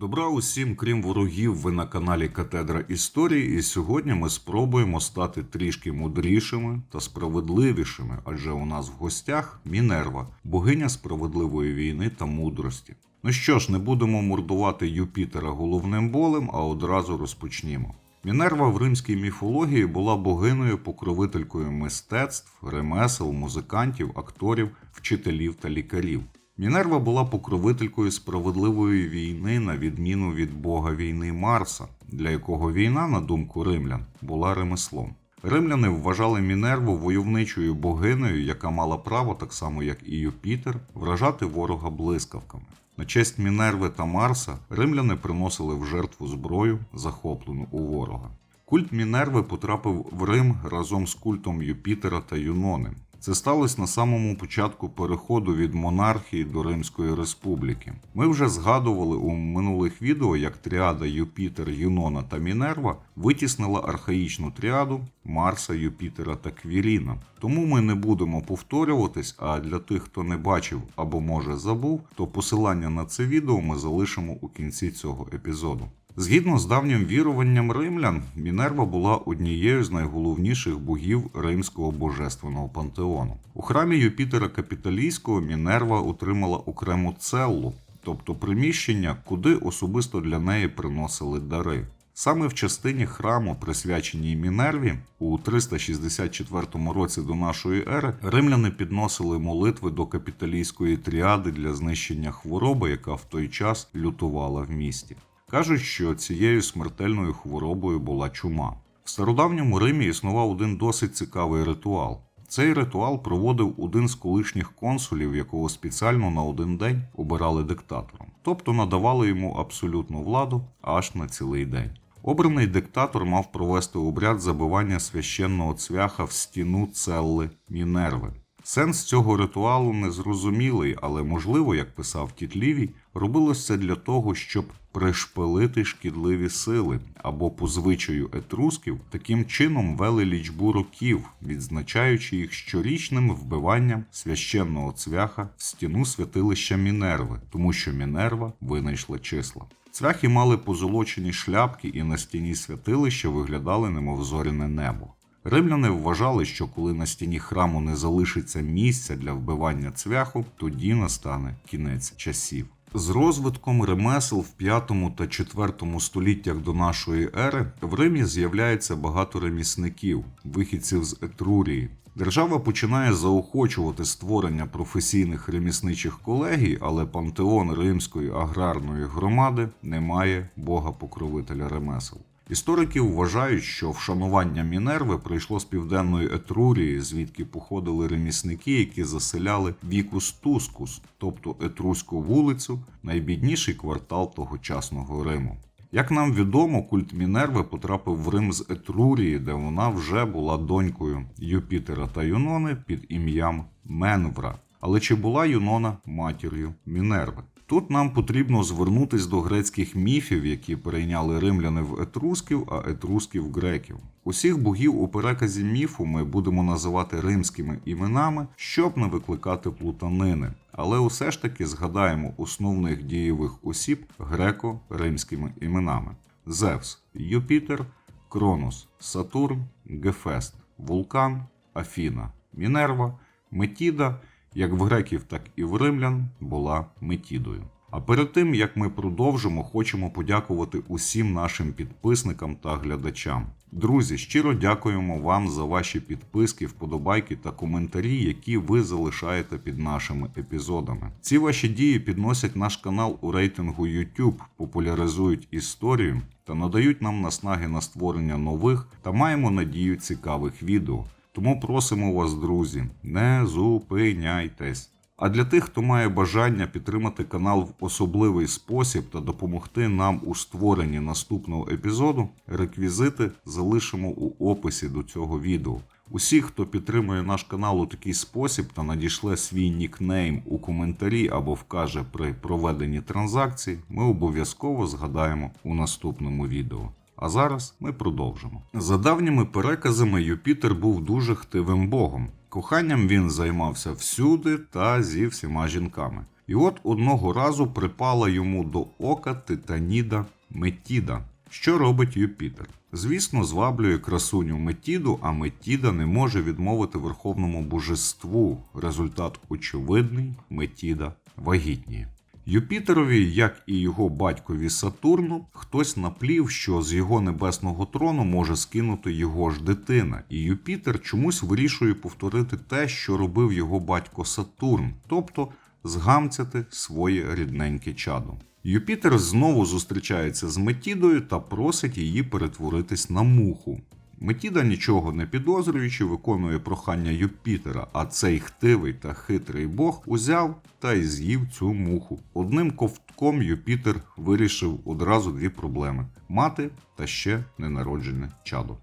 Добра усім, крім ворогів, ви на каналі Катедра Історії, і сьогодні ми спробуємо стати трішки мудрішими та справедливішими, адже у нас в гостях Мінерва, богиня справедливої війни та мудрості. Ну що ж, не будемо мордувати Юпітера головним болем, а одразу розпочнімо. Мінерва в римській міфології була богиною покровителькою мистецтв, ремесел, музикантів, акторів, вчителів та лікарів. Мінерва була покровителькою справедливої війни на відміну від бога війни Марса, для якого війна, на думку римлян, була ремеслом. Римляни вважали Мінерву войовничою богинею, яка мала право, так само як і Юпітер, вражати ворога блискавками. На честь Мінерви та Марса римляни приносили в жертву зброю, захоплену у ворога. Культ Мінерви потрапив в Рим разом з культом Юпітера та Юнони. Це сталося на самому початку переходу від монархії до Римської республіки. Ми вже згадували у минулих відео, як тріада Юпітер, Юнона та Мінерва витіснила архаїчну тріаду Марса, Юпітера та Квіріна. Тому ми не будемо повторюватись, а для тих, хто не бачив або може забув, то посилання на це відео ми залишимо у кінці цього епізоду. Згідно з давнім віруванням римлян, Мінерва була однією з найголовніших богів римського божественного пантеону. У храмі Юпітера Капіталійського Мінерва отримала окрему целлу, тобто приміщення, куди особисто для неї приносили дари. Саме в частині храму, присвяченій Мінерві, у 364 році до нашої ери, римляни підносили молитви до капіталійської тріади для знищення хвороби, яка в той час лютувала в місті. Кажуть, що цією смертельною хворобою була чума. В стародавньому Римі існував один досить цікавий ритуал. Цей ритуал проводив один з колишніх консулів, якого спеціально на один день обирали диктатором, тобто надавали йому абсолютну владу аж на цілий день. Обраний диктатор мав провести обряд забивання священного цвяха в стіну целли Мінерви. Сенс цього ритуалу незрозумілий, але можливо, як писав Тіт Лівій, робилось це для того, щоб пришпилити шкідливі сили або по звичаю етрусків таким чином вели лічбу років, відзначаючи їх щорічним вбиванням священного цвяха в стіну святилища Мінерви, тому що Мінерва винайшла числа. Цвяхи мали позолочені шляпки і на стіні святилища виглядали немов зоряне небо. Римляни вважали, що коли на стіні храму не залишиться місця для вбивання цвяху, тоді настане кінець часів. З розвитком ремесел в 5 та 4 століттях до нашої ери в Римі з'являється багато ремісників, вихідців з Етрурії. Держава починає заохочувати створення професійних ремісничих колегій, але пантеон римської аграрної громади не має бога-покровителя ремесел. Історики вважають, що вшанування Мінерви прийшло з південної Етрурії, звідки походили ремісники, які заселяли Вікус Тускус, тобто Етруську вулицю, найбідніший квартал тогочасного Риму. Як нам відомо, культ Мінерви потрапив в Рим з Етрурії, де вона вже була донькою Юпітера та Юнони під ім'ям Менвра. Але чи була Юнона матір'ю Мінерви? Тут нам потрібно звернутись до грецьких міфів, які перейняли римляни в етрусків, а етрусків греків. Усіх богів у переказі міфу ми будемо називати римськими іменами, щоб не викликати плутанини. Але усе ж таки згадаємо основних дієвих осіб греко-римськими іменами: Зевс, Юпітер, Кронос, Сатурн, Гефест, Вулкан, Афіна, Мінерва, Метіда як в греків, так і в римлян, була Метідою. А перед тим як ми продовжимо, хочемо подякувати усім нашим підписникам та глядачам. Друзі, щиро дякуємо вам за ваші підписки, вподобайки та коментарі, які ви залишаєте під нашими епізодами. Ці ваші дії підносять наш канал у рейтингу YouTube, популяризують історію та надають нам наснаги на створення нових та маємо надію цікавих відео. Тому просимо вас, друзі, не зупиняйтесь. А для тих, хто має бажання підтримати канал в особливий спосіб та допомогти нам у створенні наступного епізоду, реквізити залишимо у описі до цього відео. Усі, хто підтримує наш канал у такий спосіб та надішле свій нікнейм у коментарі або вкаже при проведенні транзакцій, ми обов'язково згадаємо у наступному відео. А зараз ми продовжимо. За давніми переказами, Юпітер був дуже хтивим богом. Коханням він займався всюди та зі всіма жінками. І от одного разу припала йому до ока Титаніда Метіда. Що робить Юпітер? Звісно, зваблює красуню Метіду, а Метіда не може відмовити верховному божеству. Результат очевидний Метіда вагітніє. Юпітерові, як і його батькові Сатурну, хтось наплів, що з його небесного трону може скинути його ж дитина, і Юпітер чомусь вирішує повторити те, що робив його батько Сатурн, тобто згамцяти своє рідненьке чадо. Юпітер знову зустрічається з Метідою та просить її перетворитись на муху. Метіда, нічого не підозрюючи, виконує прохання Юпітера, а цей хтивий та хитрий бог узяв та й з'їв цю муху. Одним ковтком Юпітер вирішив одразу дві проблеми: мати та ще ненароджене чадо.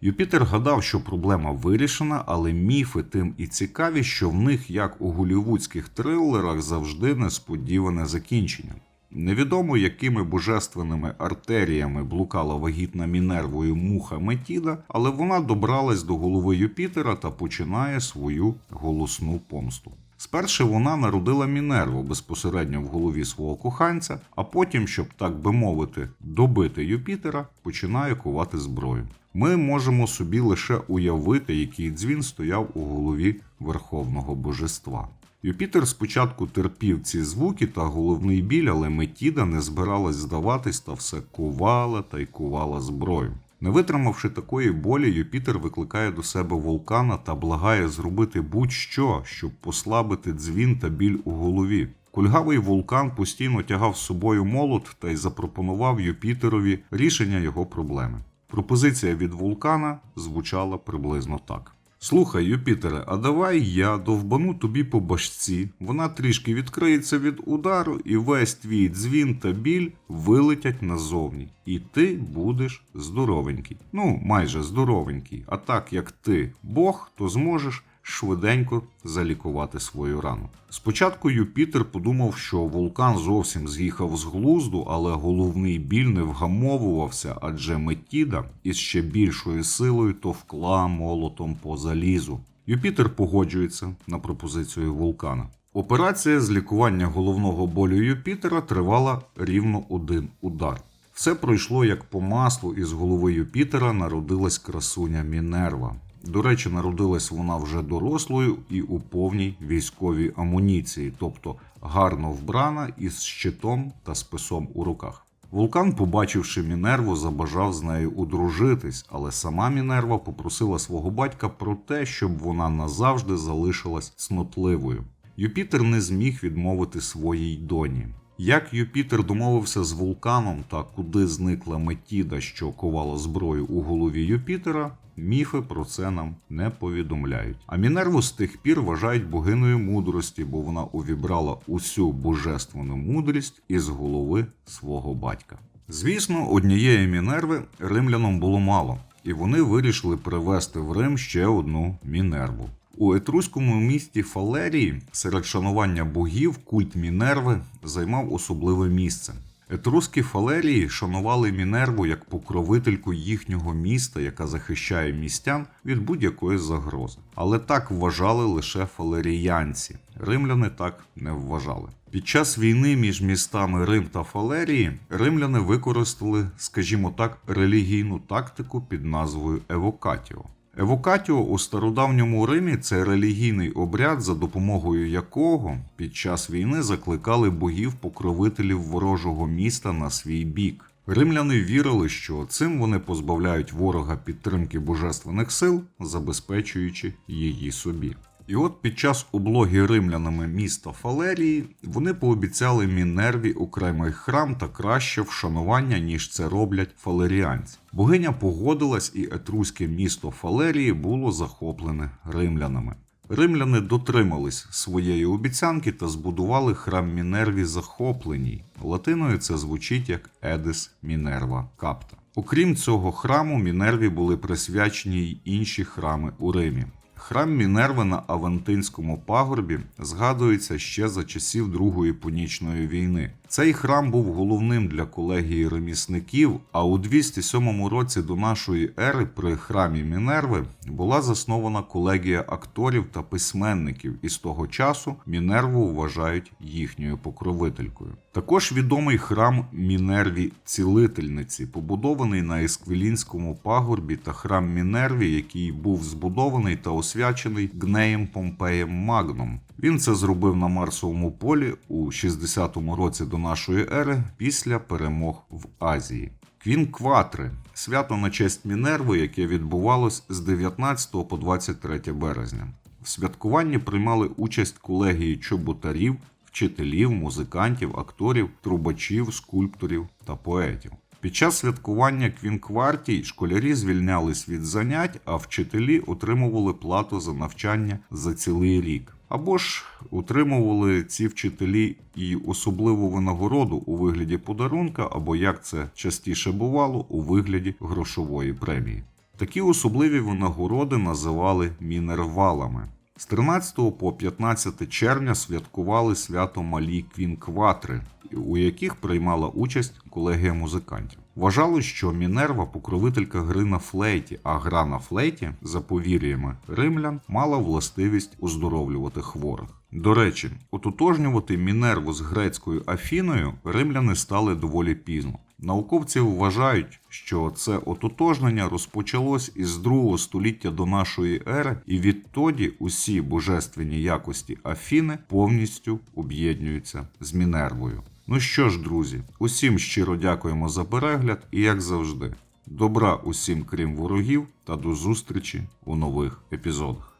Юпітер гадав, що проблема вирішена, але міфи тим і цікаві, що в них, як у голівудських трилерах, завжди несподіване закінчення. Невідомо, якими божественними артеріями блукала вагітна Мінервою муха Метіда, але вона добралась до голови Юпітера та починає свою голосну помсту. Спершу вона народила Мінерву безпосередньо в голові свого коханця, а потім, щоб так би мовити, добити Юпітера, починає кувати зброю. Ми можемо собі лише уявити, який дзвін стояв у голові Верховного Божества. Юпітер спочатку терпів ці звуки та головний біль, але Метіда не збиралась здаватись та все кувала та й кувала зброю. Не витримавши такої болі, Юпітер викликає до себе вулкана та благає зробити будь-що, щоб послабити дзвін та біль у голові. Кульгавий вулкан постійно тягав з собою молот та й запропонував Юпітерові рішення його проблеми. Пропозиція від вулкана звучала приблизно так. Слухай, Юпітере, а давай я довбану тобі по башці, вона трішки відкриється від удару, і весь твій дзвін та біль вилетять назовні. І ти будеш здоровенький. Ну, майже здоровенький. А так як ти Бог, то зможеш швиденько залікувати свою рану. Спочатку Юпітер подумав, що вулкан зовсім з'їхав з глузду, але головний біль не вгамовувався, адже Метіда із ще більшою силою товкла молотом по залізу. Юпітер погоджується на пропозицію вулкана. Операція з лікування головного болю Юпітера тривала рівно один удар. Все пройшло як по маслу, і з голови Юпітера народилась красуня Мінерва. До речі, народилась вона вже дорослою і у повній військовій амуніції, тобто гарно вбрана із щитом та списом у руках. Вулкан, побачивши Мінерву, забажав з нею одружитись, але сама Мінерва попросила свого батька про те, щоб вона назавжди залишилась цнотливою. Юпітер не зміг відмовити своїй доні. Як Юпітер домовився з вулканом та куди зникла Метіда, що ковала зброю у голові Юпітера, міфи про це нам не повідомляють. А Мінерву з тих пір вважають богиною мудрості, бо вона увібрала усю божественну мудрість із голови свого батька. Звісно, однієї Мінерви римлянам було мало, і вони вирішили привезти в Рим ще одну Мінерву. У етруському місті Фалерії серед шанування богів культ Мінерви займав особливе місце. Етруски Фалерії шанували Мінерву як покровительку їхнього міста, яка захищає містян від будь-якої загрози. Але так вважали лише фалеріянці. Римляни так не вважали. Під час війни між містами Рим та Фалерії римляни використали, скажімо так, релігійну тактику під назвою Евокатіо. Евокатіо у стародавньому Римі це релігійний обряд, за допомогою якого під час війни закликали богів-покровителів ворожого міста на свій бік. Римляни вірили, що цим вони позбавляють ворога підтримки божественних сил, забезпечуючи її собі. І от під час облоги римлянами міста Фалерії вони пообіцяли Мінерві окремий храм та краще вшанування, ніж це роблять фалеріанці. Богиня погодилась, і етруське місто Фалерії було захоплене римлянами. Римляни дотримались своєї обіцянки та збудували храм Мінерві захопленій. Латиною це звучить як Едис Мінерва Капта. Окрім цього храму, Мінерві були присвячені й інші храми у Римі. Храм Мінерви на Авентинському пагорбі згадується ще за часів Другої Пунічної війни. Цей храм був головним для колегії ремісників, а у 207 році до нашої ери при храмі Мінерви була заснована колегія акторів та письменників, і з того часу Мінерву вважають їхньою покровителькою. Також відомий храм Мінерві Цілительниці, побудований на Есквілінському пагорбі та храм Мінерві, який був збудований та освячений Гнеєм Помпеєм Магном. Він це зробив на Марсовому полі у 60-му році до нашої ери після перемог в Азії. Квінкватри свято на честь Мінерви, яке відбувалось з 19 по 23 березня. В святкуванні приймали участь колегії чоботарів, вчителів, музикантів, акторів, трубачів, скульпторів та поетів. Під час святкування квінквартій школярі звільнялись від занять, а вчителі отримували плату за навчання за цілий рік. Або ж утримували ці вчителі і особливу винагороду у вигляді подарунка, або як це частіше бувало, у вигляді грошової премії. Такі особливі винагороди називали мінервалами. З 13 по 15 червня святкували свято Малі Квінкватри, у яких приймала участь колегія музикантів. Вважалось, що Мінерва покровителька гри на флейті, а гра на флейті, за повір'ями римлян, мала властивість оздоровлювати хворих. До речі, ототожнювати Мінерву з грецькою Афіною римляни стали доволі пізно. Науковці вважають, що це ототожнення розпочалось із другого століття до нашої ери, і відтоді усі божественні якості Афіни повністю об'єднуються з Мінервою. Ну що ж, друзі, усім щиро дякуємо за перегляд і як завжди, добра усім крім ворогів та до зустрічі у нових епізодах.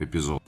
Епізод.